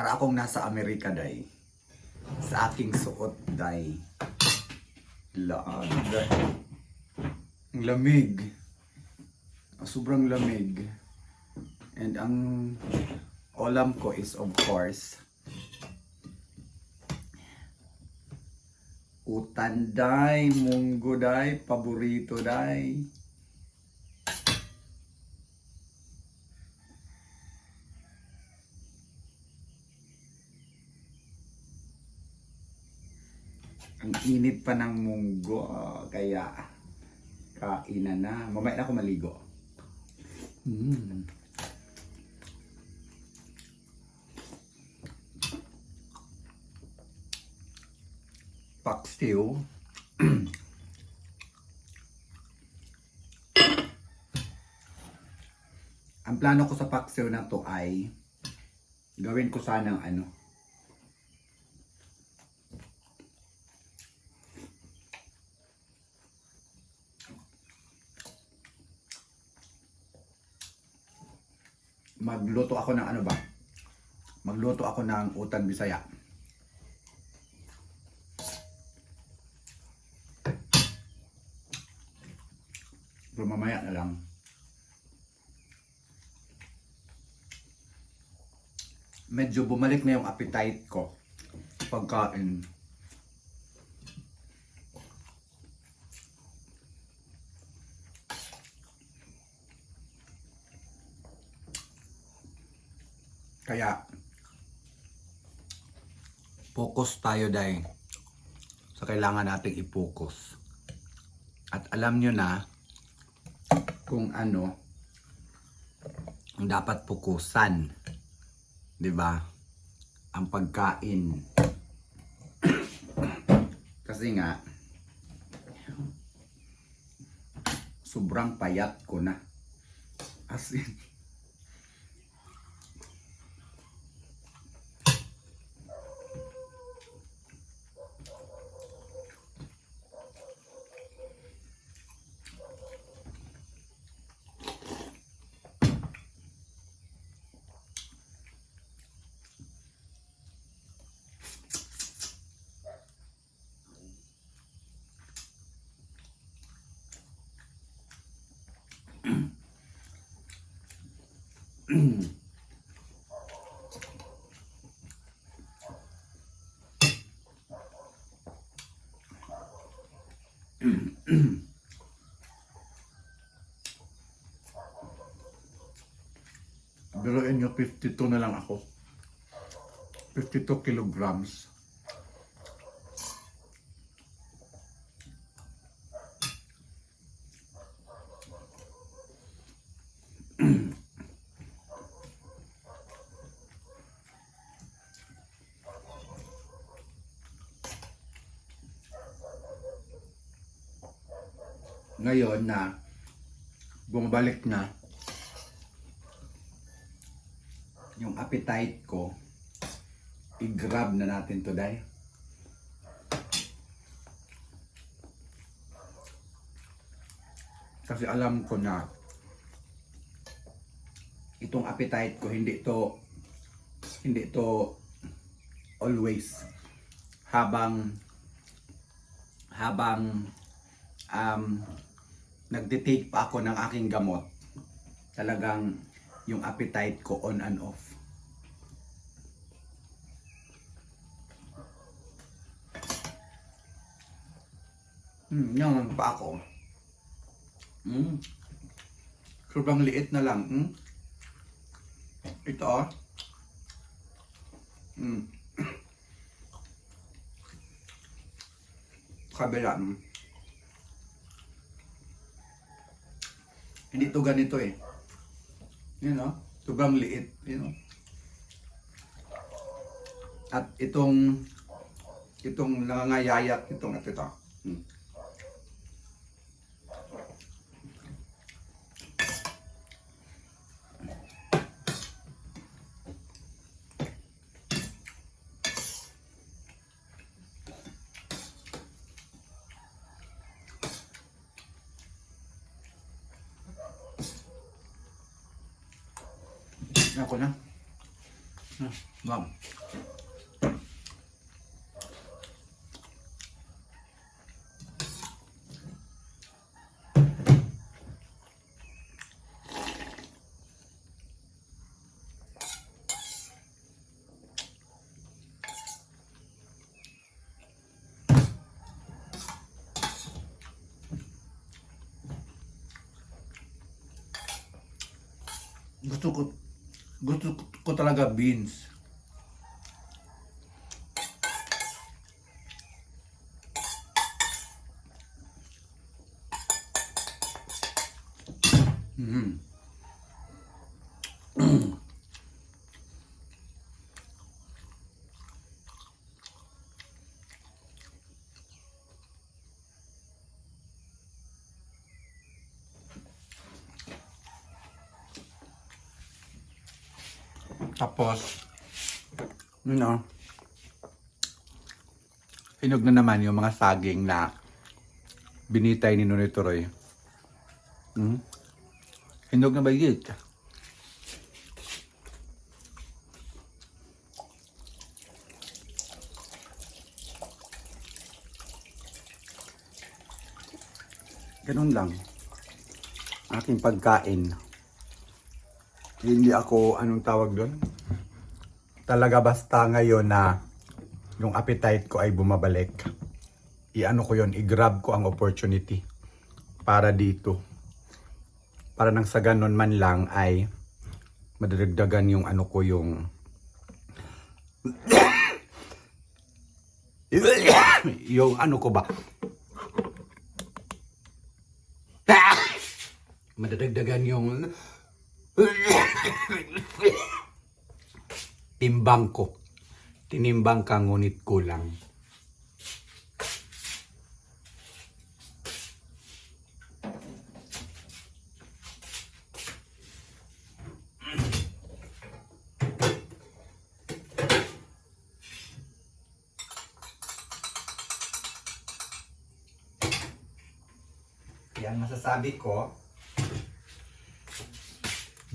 Para akong nasa Amerika, day. Sa aking suot, day. Laan. Ang lamig. Sobrang lamig. And ang ulam ko is of course utan day, munggo day, paborito day. Ang init pa ng munggo, ah, kaya kainan na. Mamaya na ako maligo. Mm. Paksiw. Ang plano ko sa paksiw na to ay gawin ko sanang ano. Magluto ako ng ano ba? Magluto ako ng utan bisaya. Pero mamaya na lang. Medyo bumalik na yung appetite ko. Pagkain. Kaya, focus tayo dahil sa kailangan nating i-focus. At alam nyo na kung ano ang dapat pukusan. 'Di ba? Ang pagkain. Kasi nga sobrang payat ko na. As in, Biruin nyo, 52 na lang ako. 52 kilograms. Ngayon na bumabalik na yung appetite ko, i-grab na natin today. Kasi alam ko na itong appetite ko hindi to hindi to always habang habang um, nagde-take pa ako ng aking gamot talagang yung appetite ko on and off. Hmm, yan pa ako. Hmm. Sobrang liit na lang. Hmm? Ito oh. Hmm. Kabila. Hmm. Hindi to ganito eh. You know, sobrang liit, you know. At itong itong nangangayayat itong at ito. Hmm. Ako na. Ma'am. Gusto ko gusto ko talaga beans. Mhm. Tapos, you know, hinog na naman yung mga saging na binitay ni Nonoy Turoy. Hmm? Hinog na bayit. Ganun lang. Aking pagkain. Hindi ako, anong tawag doon? Talaga basta ngayon na yung appetite ko ay bumabalik. I-ano ko yon, i-grab ko ang opportunity para dito. Para nang sa ganun man lang ay madadagdagan yung ano ko yung yung ano ko ba madadagdagan yung timbang ko. Tinimbang ka ngunit kulang. Yan masasabi ko.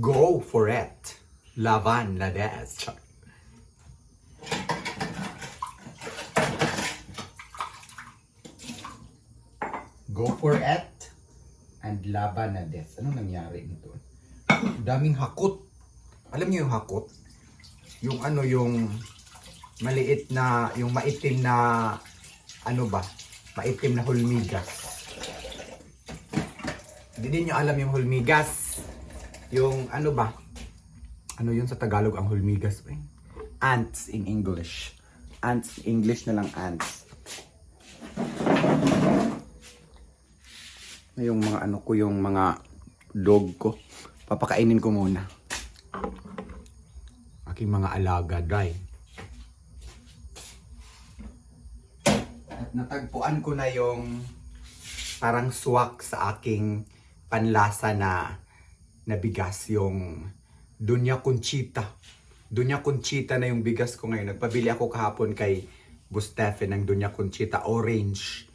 Go for it. Lavan Lades. Go for it. And laban Lades. Ano nangyari nito? Daming hakot. Alam niyo yung hakot? Yung ano yung maliit na, yung maitim na, ano ba? Maitim na hulmigas. Hindi din nyo alam yung hulmigas. Yung ano ba? Ano yun sa Tagalog ang hulmigas? Eh? Ants in English. Ants, English na lang ants. Yung mga ano ko, yung mga dog ko. Papakainin ko muna. Aking mga alaga, dry. At natagpuan ko na yung parang swak sa aking panlasa na na bigas yung Dunya Conchita. Dunya Conchita na yung bigas ko ngayon. Nagpabili ako kahapon kay Bustefe ng Dunya Conchita orange.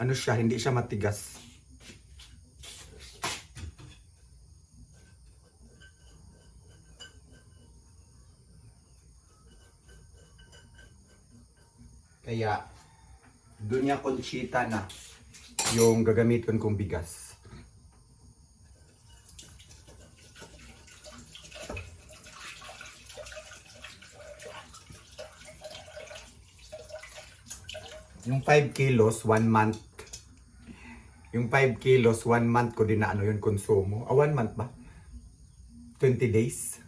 Ano siya, hindi siya matigas. Kaya Dunya Conchita na yung gagamitin kong bigas. Yung 5 kilos, 1 month. Yung 5 kilos, 1 month ko din na ano yun, konsumo. Ah, 1 month ba? 20 days.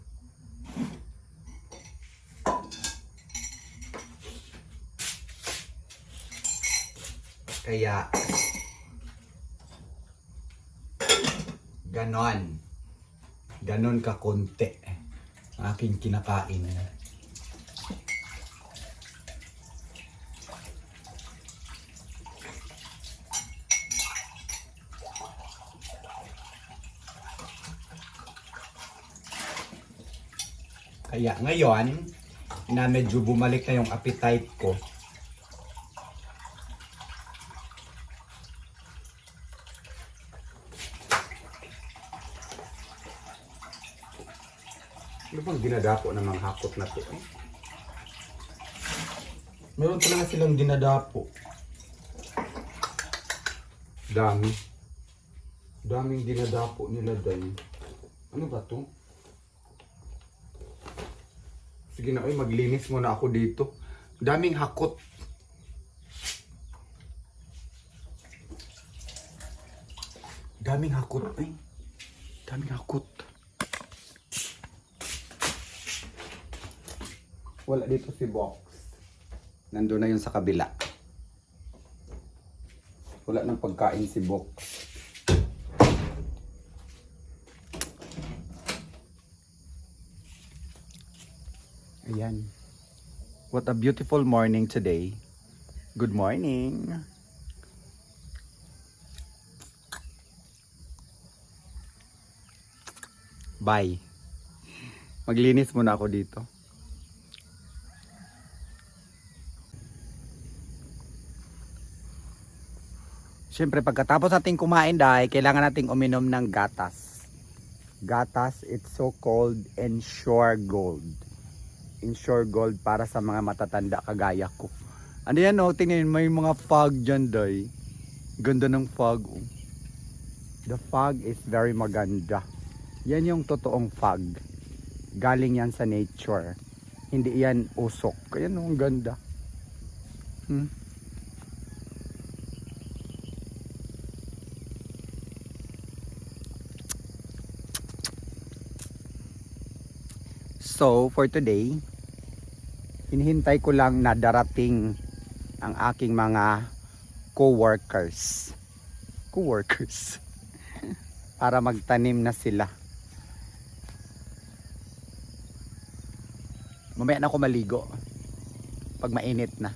Kaya, ganon. Ganon ka konti. Aking kinakain. Kaya ngayon, na medyo bumalik na yung appetite ko, bang dinadapo ng mga hakot na to? Eh? Meron talaga silang dinadapo. Dami. Daming dinadapo nila dahil. Ano ba to? Sige na, ay maglinis muna ako dito. Daming hakot. Daming hakot, ay. Daming hakot. Wala dito si Box. Nandun na yun sa kabila. Wala nang pagkain si Box. Ayan. What a beautiful morning today. Good morning. Bye. Maglinis muna ako dito. Siyempre, pagkatapos nating kumain dahil kailangan nating uminom ng gatas. Gatas, it's so called Ensure Gold. Ensure Gold para sa mga matatanda kagaya ko. Ano yan oh, tingnan may mga fog dyan day. Ganda ng fog oh. The fog is very maganda. Yan yung totoong fog. Galing yan sa nature. Hindi yan usok. Kaya no, ang ganda. Hmm? So, for today, hinihintay ko lang na darating ang aking mga co-workers. Co-workers. Para magtanim na sila. Mamaya na ako maligo. Pag mainit na.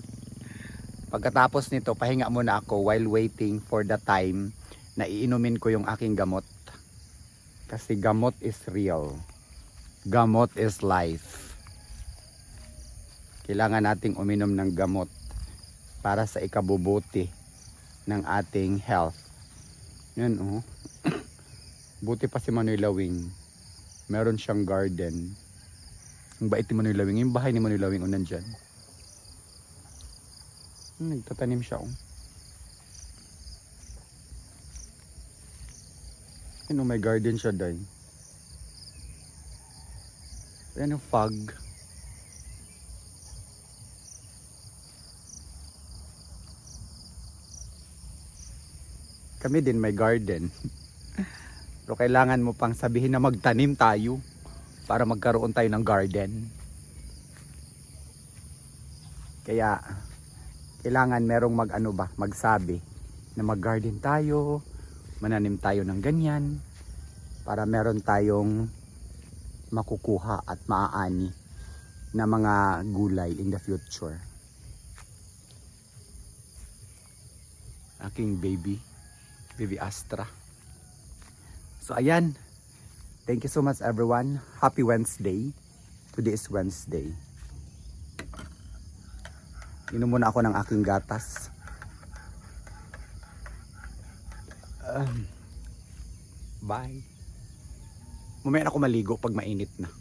Pagkatapos nito, pahinga muna ako while waiting for the time na iinumin ko yung aking gamot. Kasi gamot is real. Gamot is life. Kailangan nating uminom ng gamot para sa ikabubuti ng ating health. Yan oh. Buti pa si Manoy Lawing. Meron siyang garden. Ang bait ni Manoy Lawing. Yung bahay ni Manoy Lawing o nandyan. Nagtatanim siya oh. Ano, may garden siya dahil. Ayan yung fog. Kami din may garden. Pero kailangan mo pang sabihin na magtanim tayo para magkaroon tayo ng garden. Kaya kailangan merong mag ano ba, magsabi na mag-garden tayo, mananim tayo ng ganyan para meron tayong makukuha at maaani na mga gulay in the future. Aking baby, baby Astra. So ayan, thank you so much everyone. Happy Wednesday. Today is Wednesday. Inom muna ako ng aking gatas. Um, bye. Mamaya na ako maligo pag mainit na.